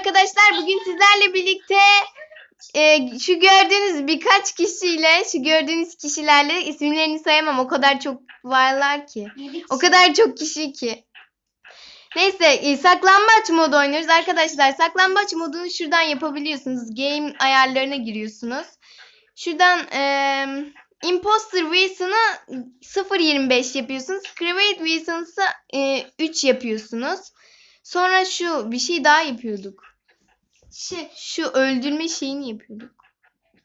arkadaşlar. Bugün sizlerle birlikte e, şu gördüğünüz birkaç kişiyle, şu gördüğünüz kişilerle isimlerini sayamam. O kadar çok varlar ki. O kadar çok kişi ki. Neyse e, saklambaç modu oynuyoruz. Arkadaşlar saklambaç modunu şuradan yapabiliyorsunuz. Game ayarlarına giriyorsunuz. Şuradan e, Imposter Wilson'ı 0.25 yapıyorsunuz. Create Wilson'sı e, 3 yapıyorsunuz. Sonra şu bir şey daha yapıyorduk. Şey, Şu öldürme şeyini yapıyorduk.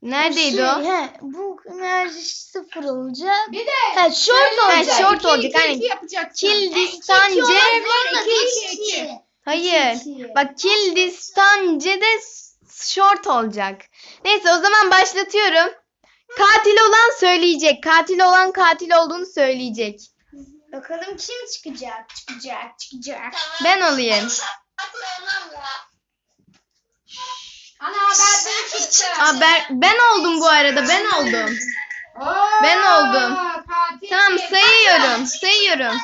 Neredeydi şey, o? He, bu enerji sıfır olacak. Bir de He, short Ha, olacak. short iki, olacak, aynen. iki yapacaksın. Kill distance. iki, iki, iki. Hayır. İki. Bak kill distance de short olacak. Neyse o zaman başlatıyorum. Katil olan söyleyecek. Katil olan katil olduğunu söyleyecek. Bakalım kim çıkacak? Çıkacak, çıkacak. Ben olayım. Ana haberden çıktı. Aa, ben, ben oldum bu arada. Ben oldum. Oo, ben oldum. katil Tamam sayıyorum. Sayıyorum.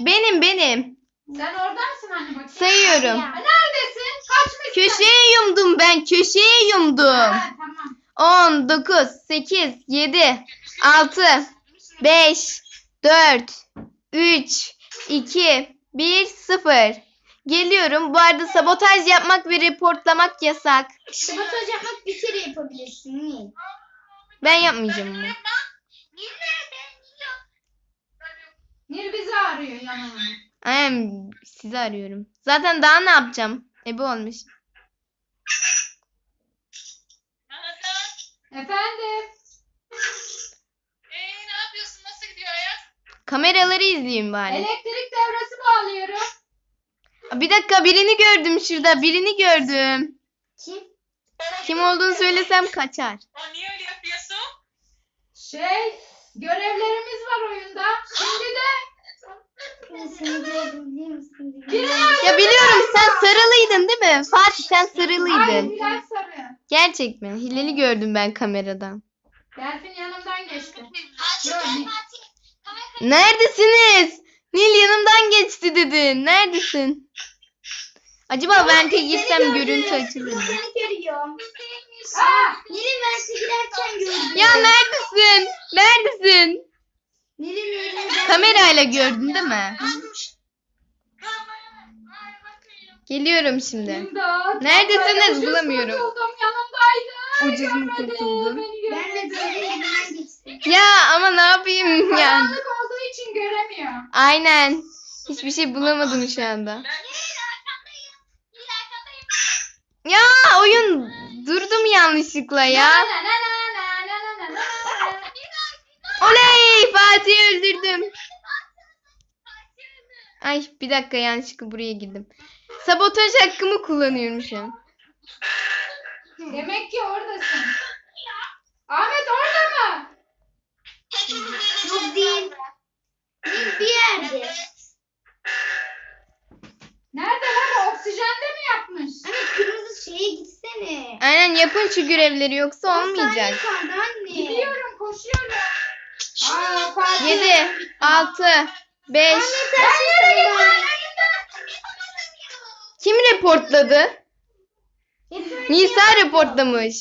Benim benim. Sen orada mısın anne bakayım? Sayıyorum. Ha, Neredesin? Kaçmışsın? Köşeye yumdum ben. Köşeye yumdum. Ha, tamam. 10, 9, 8, 7, 6, 5, 4, 3, 2, 1, 0. Geliyorum. Bu arada sabotaj yapmak ve reportlamak yasak. Sabotaj yapmak bir kere yapabilirsin. Niye? Ben yapmayacağım ama. Nil bizi arıyor yanına. Aynen sizi arıyorum. Zaten daha ne yapacağım? E bu olmuş. Efendim? Ee, ne yapıyorsun? Nasıl gidiyor hayat? Kameraları izleyeyim bari. Elektrik devresi bağlıyorum. Bir dakika birini gördüm şurada. Birini gördüm. Kim? Kim olduğunu söylesem kaçar. Aa, niye öyle yapıyorsun? Şey, görevlerimiz var oyunda. Şimdi de seni gördüm biliyor musun? birini Ya biliyorum sen sarılıydın değil mi? Fatih sen Ay sarılıydın. Hilal Sarı. Gerçek mi? Hilal'i gördüm ben kameradan. Delfin yanımdan geçti. Neredesiniz? Nil yanımdan geçti dedi. Neredesin? Acaba vente girsem görüntü açılır mı? Seni görüyorum. Aa, Nil'in vente girerken gördüm. Ya neredesin? Neredesin? Nil'in önünden. Kamerayla gördün değil mi? Geliyorum şimdi. İmdat. Neredesiniz? Ucuz Bulamıyorum. yanımdaydı. Ucuz mu kurtuldun? Ben de böyle elimden geçtim. Ya ama ne yapayım yani? Göremiyor. Aynen. Hiçbir şey bulamadım şu anda. Ya oyun durdum yanlışlıkla ya. Oley Fatih'i öldürdüm. Ay bir dakika yanlışlıkla buraya girdim. Sabotaj hakkımı kullanıyorum şu an. Demek ki oradasın. Ahmet orada mı? Yok değil. Nil bir yerde. Nerede lan? Oksijende mi yapmış? Anne kırmızı şeye gitsene. Aynen yapın şu görevleri yoksa olmayacak. kaldı anne. Gidiyorum, koşuyorum. Aa, Fatih. 7, 6, 5. Anne sen Yere şimdi git, Kim reportladı? Nisa reportlamış.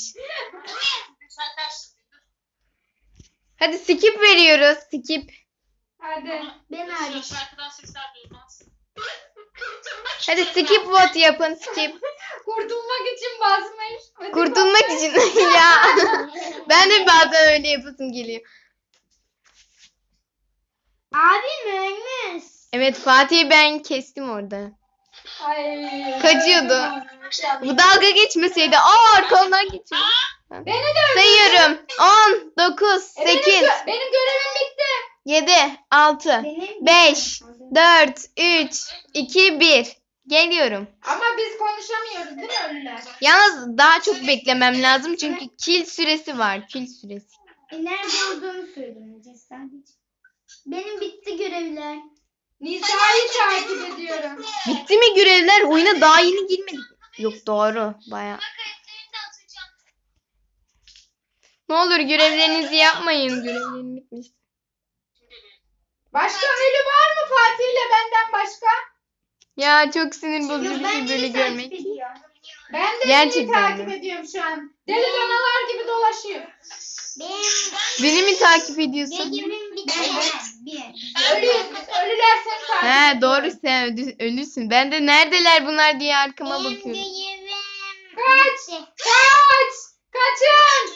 Hadi skip veriyoruz. Skip. Hadi. Ben hariç. Arkadan sesler duymaz. Hadi skip vote yapın skip. Kurtulmak için basmış. Hadi Kurtulmak için ya. Ben de bazen öyle yapasım geliyor. Abim ölmüş. Evet Fatih'i ben kestim orada. Ay. Kaçıyordu. Bu dalga geçmeseydi aa arkamdan geçiyor. Beni de öldürdü. Sayıyorum. 10, 9, E, benim 8, gö- Benim görevim bitti. 7, 6, Benim 5, 4, 3, 2, 1. Geliyorum. Ama biz konuşamıyoruz değil mi ölüler? Yalnız daha çok beklemem lazım çünkü kill süresi var. Kill süresi. E, nerede olduğunu söylemeyeceğiz sadece. Benim bitti görevler. Nisa'yı takip ediyorum. Bitti mi görevler? Oyuna daha yeni girmedik. Yok doğru. Baya. Ne olur görevlerinizi yapmayın. Görevlerim bitmiş. Başka ölü var mı Fatih ile benden başka? Ya çok sinir bozucu bir şey böyle görmek. Ben de Gerçekten seni takip mi? ediyorum şu an. Deli danalar gibi dolaşıyor. Benim Beni mi takip ediyorsun? Bitti. Bir. Ölüyüz biz. Ölüler seni takip He doğru sen ölü- ölüsün. Ben de neredeler bunlar diye arkama Benim bakıyorum. Kaç! Kaç! Kaçın!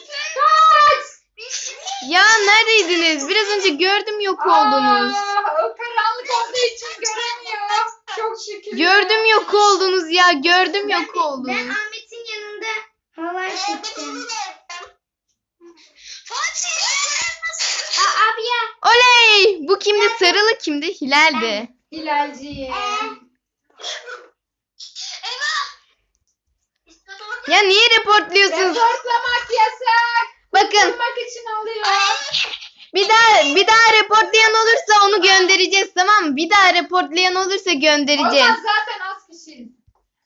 Ya neredeydiniz? Biraz önce gördüm yok oldunuz. Aa, o karanlık olduğu için göremiyor. Çok şükür. Gördüm yok oldunuz ya. Gördüm yok Ben oldunuz. Ahmet'in yanında hava çektim. Aa, abi ya. Oley! Bu kimdi? Sarılı kimdi? Hilal'di. Hilalciğim. Ya niye reportluyorsunuz? Reportlamak yasak. Bakın Bulmak için oluyor. bir daha bir daha reportlayan olursa onu göndereceğiz tamam mı? Bir daha reportlayan olursa göndereceğiz. Olmaz zaten az kişiyiz.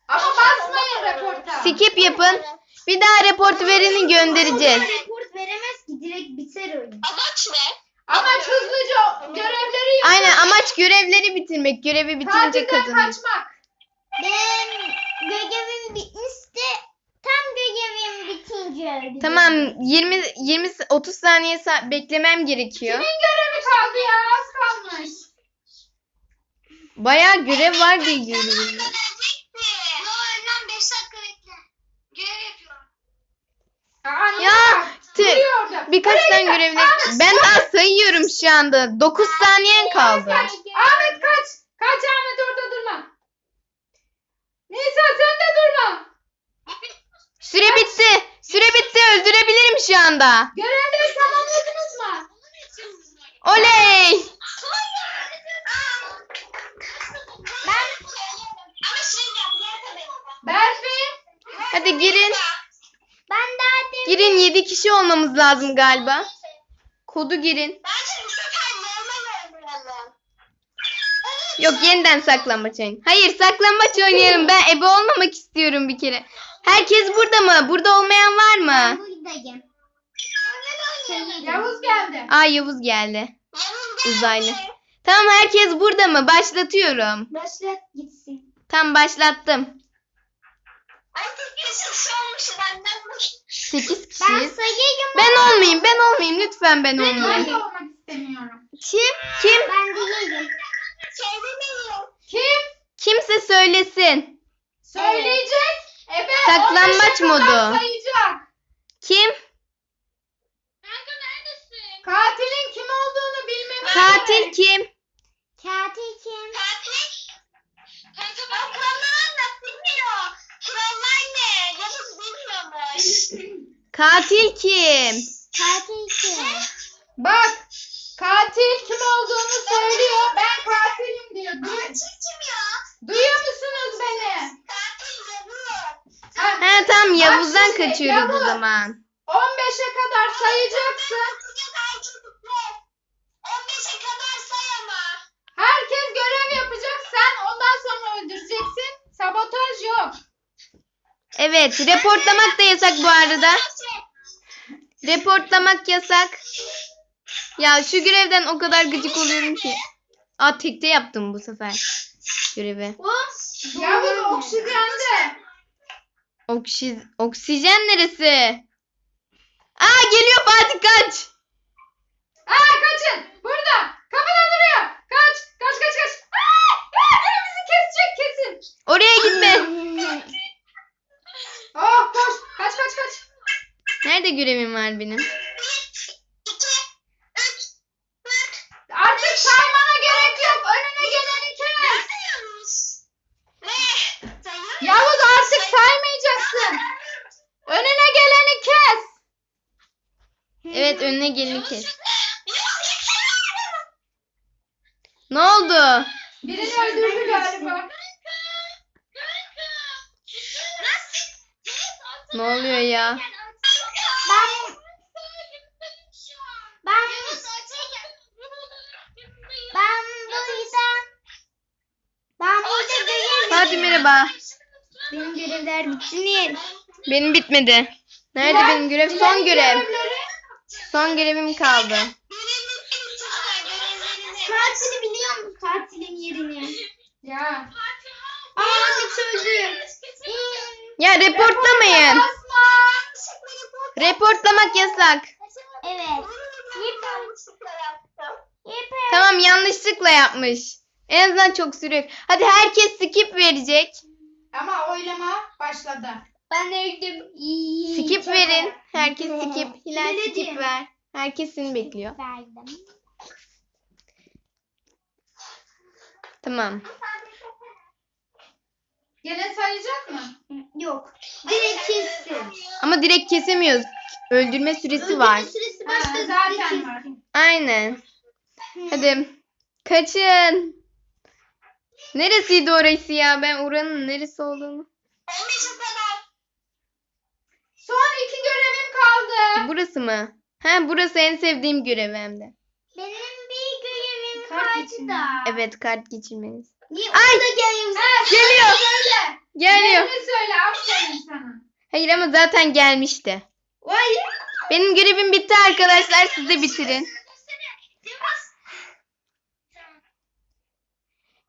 Ama basmayın reporta. Skip yapın. Bir daha report vereni göndereceğiz. Ama Report veremez ki direkt biter oyun. Amaç ne? Amaç hızlıca görevleri yapın. Aynen amaç görevleri bitirmek. Görevi bitince Tatilden kaçmak. Ben görevim bitmişti. Tam görevim bitince. Tamam 20 20 30 saniye sa- beklemem gerekiyor. Kimin görevi kaldı ya? Az kalmış. Bayağı görev var diye geliyor. Yo önden 5 dakika bekle. Görev yapıyorum. Aa, Ya, orada. Birkaç tane. Ahmet, Ben daha sayıyorum şu anda. 9 saniyen kaldı. Kaç. Ahmet kaç. Kaç Ahmet orada durma. Nisa sen de durma. Süre bitti. Süre bitti. Öldürebilirim şu anda. Görevleri tamamladınız mı? Oley! Berfi. Hadi girin. Ben daha demin Girin 7 kişi olmamız lazım galiba. Kodu girin. Yok yeniden saklambaç oynayın. Hayır saklambaç oynayalım. Ben ebe olmamak istiyorum bir kere. Herkes burada mı? Burada olmayan var mı? buradayım. Yavuz geldi. Aa Yavuz geldi. Uzaylı. Tamam herkes burada mı? Başlatıyorum. Başlat gitsin. Tam başlattım. Artık kesin sormuş benden. 8 Ben kişiyiz. sayayım. Ben olmayayım, ben olmayayım. Lütfen ben Ben olmayayım. de olmak istemiyorum. Kim? Kim? Ben değilim. Kim? Kimse söylesin. Söyleyecek. Ebe Saklambaç 15'e kadar modu. sayacak. Kim? Kanka neredesin? Katilin kim olduğunu bilmemiz Katil kim? Katil kim? Katil. Kanka ben kuralları anlat bilmiyor. Kurallar ne? Yavuz bilmiyormuş. Katil kim? Katil kim? Bak. Katil kim olduğunu söylüyor. Ben katilim diyor. Katil kim ya? duyuyor musunuz beni? Katil Yavuz. Ha, Yavuz'dan şimdi, kaçıyoruz o Yavuz. zaman. 15'e kadar sayacaksın. 15'e kadar say ama. Herkes görev yapacak. Sen ondan sonra öldüreceksin. Sabotaj yok. Evet, reportlamak da yasak bu arada. Reportlamak yasak. Ya şu görevden o kadar gıcık oluyorum ki. Aa tekte yaptım bu sefer görevi. Yavuz oksijende. Oksi oksijen neresi? Aa geliyor Fatih kaç. Aa kaçın. Burada. Kapıda duruyor. Kaç. Kaç kaç kaç. Aa, aa, biri bizi kesecek kesin. Oraya gitme. Oh koş. Kaç kaç kaç. Nerede görevim var benim? Yavuz, Ne oldu? Birini öldürdü galiba. Ne oluyor ya? Ben ben ben burada ben burada görev Fatih merhaba. Benim görevler bitti niye? Benim bitmedi. Nerede benim görev? Son görev. Son görevim kaldı. Katili biliyor musun katilin yerini? Ya. Aa Ahmet öldü. Ya reportlamayın. Reportlamak yasak. Evet. Tamam yanlışlıkla yapmış. En azından çok sürüyor. Hadi herkes skip verecek. Ama oylama başladı. Ben öldüm. Skip çok verin. Var. Herkes skip. Hilal Biledim. skip ver. Herkes bekliyor. Verdim. Tamam. Gene sayacak mı? Yok. Direkt kestim. Ama direkt kesemiyoruz. Öldürme süresi Öldürme var. süresi başladı. zaten var. Aynen. Hadi. Kaçın. Neresiydi orası ya? Ben oranın neresi olduğunu. 15 Burası mı? Ha burası en sevdiğim görev hem de. Benim bir görevim Kart vardı da. Evet kart geçirmeniz. Niye Ay! orada görevim Ha, Geliyor. Söyle. Geliyor. Yerini söyle. Aferin sana. Hayır ama zaten gelmişti. Vay. Benim görevim bitti arkadaşlar. Siz de bitirin.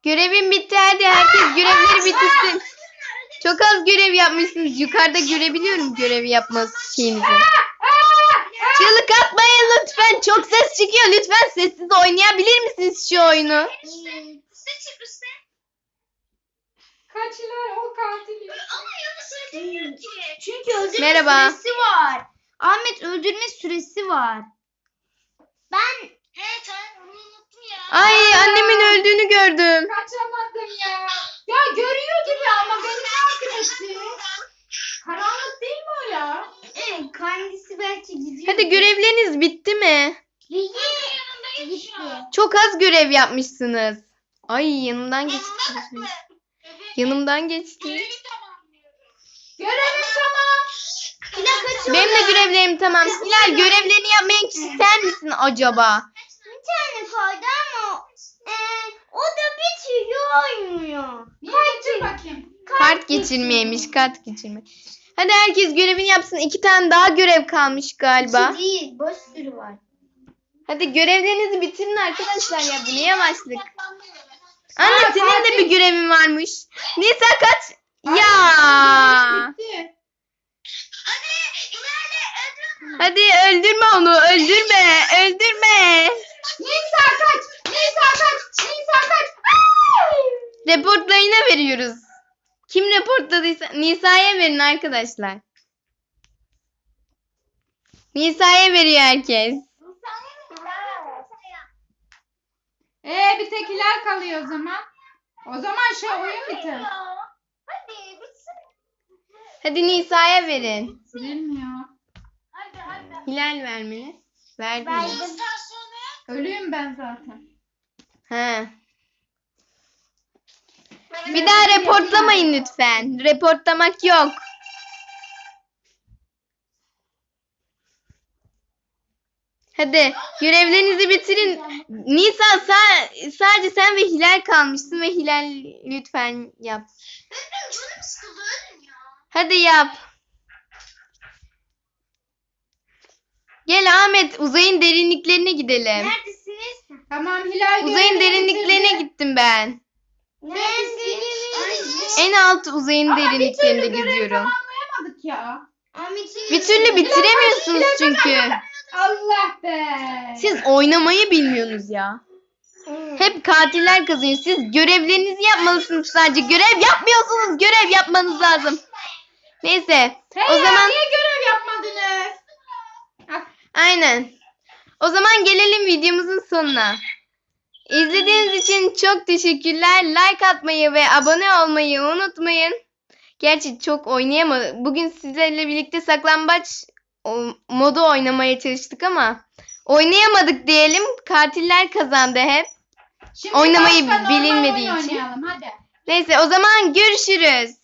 Görevim bitti. Hadi herkes görevleri bitirsin. Çok az görev yapmışsınız. Yukarıda görebiliyorum görevi yapma şeyinizi. Lütfen. Çok ses çıkıyor. Lütfen sessiz oynayabilir misiniz şu oyunu? Kaçlar o katil. Çünkü öldürme Merhaba. süresi var. Ahmet öldürme süresi var. Ben Ay annemin öldüğünü gördüm. Kaçamadım ya. Ya görüyor gibi ama beni takip etti. Karanlık kendisi belki gidiyor. Hadi görevleriniz bitti mi? Gitti. Çok az görev yapmışsınız. Ay yanımdan geçti. Yanımdan geçti. Görevim tamam. Benim de görevlerim tamam. Hilal görevlerini yapmayan kişi sen misin acaba? Bir tane kaldı ama e, o da bitiyor oynuyor. Niye getir bakayım. Kart geçirmeymiş kart geçirme. Hadi herkes görevini yapsın. İki tane daha görev kalmış galiba. İki değil, boş sürü var. Hadi görevlerinizi bitirin arkadaşlar ya. Bu ne yavaşlık. Anne Aa, senin de bir görevin varmış. Nisa kaç? Ya. Bitti. Hadi öldürme onu. Öldürme. Öldürme. Nisa kaç. Nisa kaç. Nisa kaç. Ay! Reportlayına veriyoruz. Kim reportladıysa Nisa'ya verin arkadaşlar. Nisa'ya veriyor herkes. Ee bir tek Hilal kalıyor o zaman. O zaman şu oyun biter. Hadi Nisa'ya verin. Bilmiyor. Hilal vermeli. Verdim. Verdim. Ölüyüm ben zaten. He. Bir daha reportlamayın lütfen. Reportlamak yok. Hadi görevlerinizi bitirin. Nisa sa- sadece sen ve Hilal kalmışsın ve Hilal lütfen yap. Hadi yap. Gel Ahmet uzayın derinliklerine gidelim. Neredesiniz? Tamam Hilal Uzayın derinliklerine bitirdi. gittim ben. Neredesiniz? En alt uzayın Ama bir derinliklerinde türlü görev geziyorum. tamamlayamadık ya. Bir türlü bitiremiyorsunuz çünkü. Allah be. Siz oynamayı bilmiyorsunuz ya. Hep katiller kazanıyor. Siz görevlerinizi yapmalısınız sadece. Görev yapmıyorsunuz. Görev yapmanız lazım. Neyse. Hey O ya, zaman niye görev yapmadınız? Aynen. O zaman gelelim videomuzun sonuna. İzlediğiniz için çok teşekkürler. Like atmayı ve abone olmayı unutmayın. Gerçi çok oynayamadık. Bugün sizlerle birlikte saklambaç modu oynamaya çalıştık ama oynayamadık diyelim. Katiller kazandı hep. Şimdi Oynamayı bilinmediği için. Oynayalım hadi. Neyse o zaman görüşürüz.